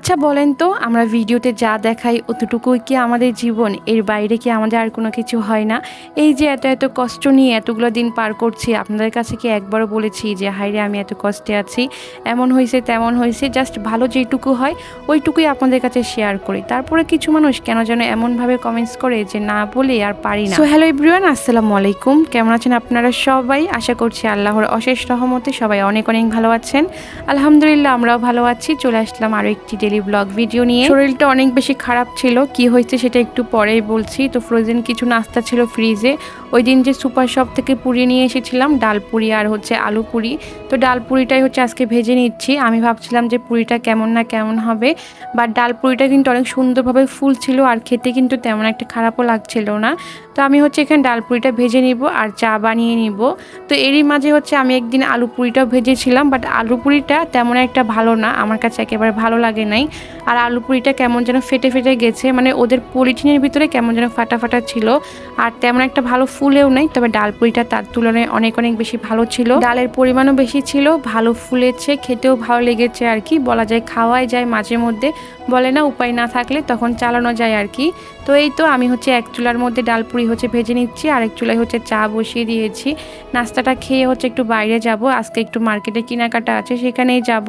আচ্ছা বলেন তো, আমরা ভিডিওতে যা দেখাই অতটুকুই কি আমাদের জীবন? এর বাইরে কি আমাদের আর কোনো কিছু হয় না? এই যে এত এত কষ্ট নিয়ে এতগুলো দিন পার করছি, আপনাদের কাছে কি একবারও বলেছি যে হাইরে আমি এত কষ্টে আছি এমন হয়েছে তেমন হয়েছে জাস্ট ভালো যেটুকু হয়, ওইটুকুই আপনাদের কাছে শেয়ার করি। তারপরে কিছু মানুষ কেন যেন এমনভাবে কমেন্টস করে যে, না বলে আর পারি না হ্যালো এভরিওয়ান আসসালামু আলাইকুম। কেমন আছেন আপনারা সবাই? আশা করছি আল্লাহর অশেষ রহমতে সবাই অনেক অনেক ভালো আছেন। আলহামদুলিল্লাহ, আমরাও ভালো আছি। চলে আসলাম আরও একটি ডেলি ব্লগ ভিডিও নিয়ে। শরীরটা অনেক বেশি খারাপ ছিল। কি হয়েছে সেটা একটু পরেই বলছি। তো ফ্রোজেন কিছু নাস্তা ছিল ফ্রিজে। ওই দিন যে সুপার শপ থেকে পুরি নিয়ে এসেছিলাম, ডাল পুরি আর হচ্ছে আলু পুরি। তো ডাল পুরিটাই হচ্ছে আজকে ভেজে নিচ্ছি। আমি ভাবছিলাম যে পুরিটা কেমন না কেমন হবে। বাট ডাল পুরিটা কিন্তু অনেক সুন্দরভাবে ফুল ছিল আর খেতে কিন্তু তেমন একটা খারাপও লাগছিল না। তো আমি হচ্ছে এখানে ডাল পুরিটা ভেজে নিব আর চা বানিয়ে নিব। তো এরই মাঝে হচ্ছে আমি একদিন আলু পুরিটাও ভেজেছিলাম বাট আলু পুরিটা তেমন একটা ভালো না, আমার কাছে একেবারে ভালো লাগে নাই। আর আলু পুরিটা কেমন যেন ফেটে ফেটে গেছে মানে ওদের পলিথিনের ভিতরে কেমন যেন ফাটা ফাটা ছিল, আর তেমন একটা ভালো ফুলেও নেই, তবে ডাল পুরিটা তার তুলনায় অনেক অনেক বেশি ভালো ছিল। ডালের পরিমাণও বেশি ছিল, ভালো ফুলেছে, খেতেও ভালো লেগেছে আর কি, বলা যায় খাওয়াই যায় মাঝে মধ্যে, বলে না উপায় না থাকলে তখন চালানো যায় আর কি। তো এই তো আমি হচ্ছে এক চুলার মধ্যে ডাল পুরি হচ্ছে ভেজে নিচ্ছি, আর এক চুলায় হচ্ছে চা বসিয়ে দিয়েছি। নাস্তাটা খেয়ে হচ্ছে একটু বাইরে যাব, আজকে একটু মার্কেটে কেনাকাটা আছে সেখানেই যাব।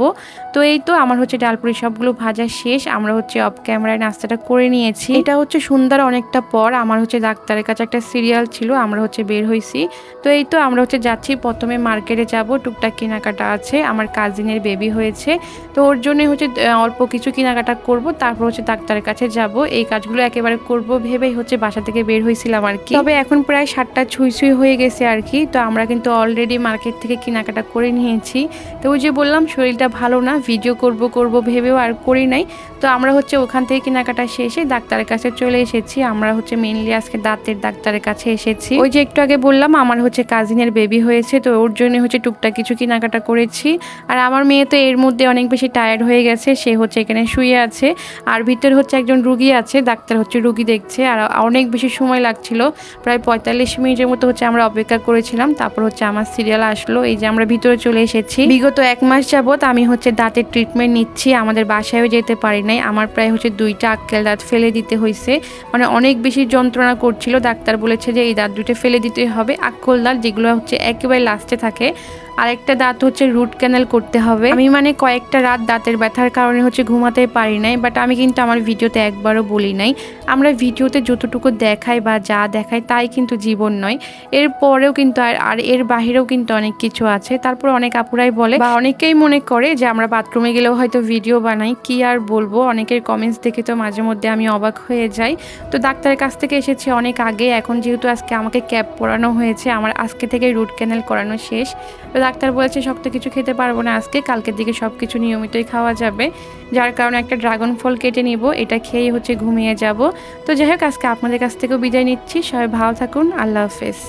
তো এই তো আমার হচ্ছে ডাল পুরি সবগুলো ভাজা শেষ, আমরা হচ্ছে অফ ক্যামেরায় নাস্তাটা করে নিয়েছি। এটা হচ্ছে সুন্দর অনেকটা পর, আমার হচ্ছে ডাক্তারের কাছে একটা সিরিয়াল ছিল, আমরা হচ্ছে বের হয়েছি তো এই তো আমরা হচ্ছে যাচ্ছি, প্রথমে মার্কেটে যাব, টুকটাক কেনাকাটা আছে, আমার কাজিনের বেবি হয়েছে। তো ওর জন্য হচ্ছে অল্প কিছু কেনাকাটা করব, তারপর হচ্ছে ডাক্তারের কাছে যাব। এই কাজগুলো একেবারে করব ভেবেই হচ্ছে বাসা থেকে বের হয়েছিলাম আর কি। তবে এখন প্রায় সাতটা ছুঁই ছুঁই হয়ে গেছে আর কি, তো আমরা কিন্তু অলরেডি মার্কেট থেকে কেনাকাটা করে নিয়েছি। তো ওই যে বললাম, শরীরটা ভালো না ভিডিও করব করব ভেবেও আর করি নাই। তো আমরা হচ্ছে ওখান থেকে কেনাকাটা শেষে ডাক্তারের কাছে চলে এসেছি। আমরা হচ্ছে মেনলি আজকে দাঁতের ডাক্তারের কাছে এসেছি। ওই যে একটু আগে বললাম, আমার হচ্ছে কাজিনের বেবি হয়েছে, তো ওর জন্য হচ্ছে টুকটাক কিছু কেনাকাটা করেছি। আর আমার মেয়ে তো এর মধ্যে অনেক বেশি টায়ার্ড হয়ে গেছে, সে হচ্ছে এখানে শুয়ে আছে। আর ভিতরে হচ্ছে একজন রুগী আছে, ডাক্তার হচ্ছে রুগী দেখছে আর অনেক বেশি সময় লাগছিল, প্রায় পঁয়তাল্লিশ মিনিটের মতো হচ্ছে আমরা অপেক্ষা করেছিলাম, তারপর হচ্ছে আমার সিরিয়াল আসলো, এই যে আমরা ভিতরে চলে এসেছি। বিগত এক মাস যাবৎ আমি হচ্ছে দাঁতের ট্রিটমেন্ট নিচ্ছি, আমাদের বাসায়ও যেতে পারি নাই, আমার প্রায় হচ্ছে দুইটা আক্কেল দাঁত ফেলে দিতে হয়েছে মানে অনেক বেশি যন্ত্রণা করছিল, ডাক্তার বলেছে যে এই দাঁত দুটো ফেলে দিতে হবে, আক্কল দাঁত যেগুলো হচ্ছে একেবারে লাস্টে থাকে আরেকটা দাঁত হচ্ছে রুট ক্যানেল করতে হবে। আমি মানে কয়েকটা রাত দাঁতের ব্যথার কারণে হচ্ছে ঘুমাতে পারি নাই বাট আমি কিন্তু আমার ভিডিওতে একবারও বলি নাই। আমরা ভিডিওতে যতটুকু দেখাই বা যা দেখাই তাই কিন্তু জীবন নয়। এর পরেও কিন্তু আর আর এর বাহিরেও কিন্তু অনেক কিছু আছে। তারপর অনেক আপুরাই বলে বা অনেকেই মনে করে যে আমরা বাথরুমে গেলেও হয়তো ভিডিও বানাই, কি আর বলব? অনেকের কমেন্টস দেখে তো মাঝে মধ্যে আমি অবাক হয়ে যাই। তো ডাক্তারের কাছ থেকে এসেছি অনেক আগে, এখন যেহেতু আজকে আমাকে ক্যাপ পরানো হয়েছে, আমার আজকে থেকে রুট ক্যানেল করানো শেষ। তো ডাক্তার বলেছে শক্ত কিছু খেতে পারব না আজকে, কালকের দিকে সব কিছু নিয়মিতই খাওয়া যাবে। যার কারণে একটা ড্রাগন ফল কেটে নিব, এটা খেয়ে হচ্ছে ঘুমিয়ে যাব। তো যাই হোক, আজকে আপনাদের কাছ থেকেও বিদায় নিচ্ছি, সবাই ভালো থাকুন, আল্লাহ হাফেজ।